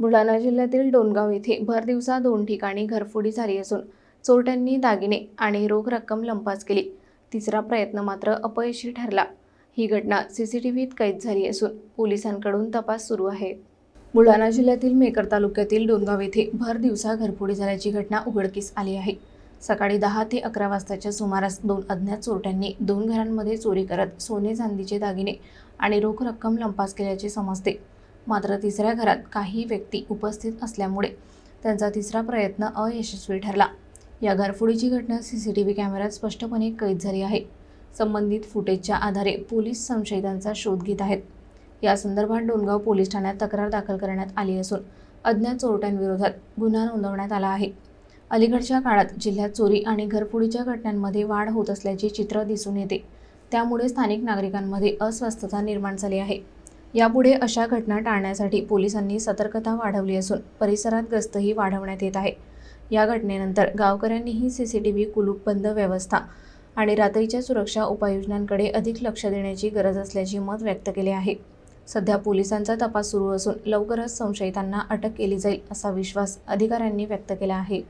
बुलढाणा जिल्ह्यातील डोणगाव येथे भर दिवसा दोन ठिकाणी घरफोडी झाली असून चोरट्यांनी दागिने आणि रोख रक्कम लंपास केली. तिसरा प्रयत्न मात्र अपयशी ठरला. ही घटना सीसीटीव्हीत कैद झाली असून पोलिसांकडून तपास सुरू आहे. बुलढाणा जिल्ह्यातील मेकर तालुक्यातील डोणगाव येथे भर दिवसा घरफोडी झाल्याची घटना उघडकीस आली आहे. सकाळी दहा ते अकरा वाजताच्या सुमारास दोन अज्ञात चोरट्यांनी दोन घरांमध्ये चोरी करत सोने चांदीचे दागिने आणि रोख रक्कम लंपास केल्याचे समजते. मात्र तिसऱ्या घरात काही व्यक्ती उपस्थित असल्यामुळे त्यांचा तिसरा प्रयत्न अयशस्वी ठरला. या घरफोडीची घटना सी सी टी व्ही कॅमेऱ्यात स्पष्टपणे कैद झाली आहे. संबंधित फुटेजच्या आधारे पोलीस संशयितांचा शोध घेत आहेत. या संदर्भात डोणगाव पोलीस ठाण्यात तक्रार दाखल करण्यात आली असून अज्ञात चोरट्यांविरोधात गुन्हा नोंदवण्यात आला आहे. अलीकडच्या काळात जिल्ह्यात चोरी आणि घरफोडीच्या घटनांमध्ये वाढ होत असल्याचे चित्र दिसून येते. त्यामुळे स्थानिक नागरिकांमध्ये अस्वस्थता निर्माण झाली आहे. यापुढे अशा घटना टाळण्यासाठी पोलिसांनी सतर्कता वाढवली असून परिसरात गस्तही वाढवण्यात येत आहे. या घटनेनंतर गावकऱ्यांनीही सी सी टी व्ही कुलूपबंद व्यवस्था आणि रात्रीच्या सुरक्षा उपाययोजनांकडे अधिक लक्ष देण्याची गरज असल्याचे मत व्यक्त केले आहे. सध्या पोलिसांचा तपास सुरू असून लवकरच संशयितांना अटक केली जाईल असा विश्वास अधिकाऱ्यांनी व्यक्त केला आहे.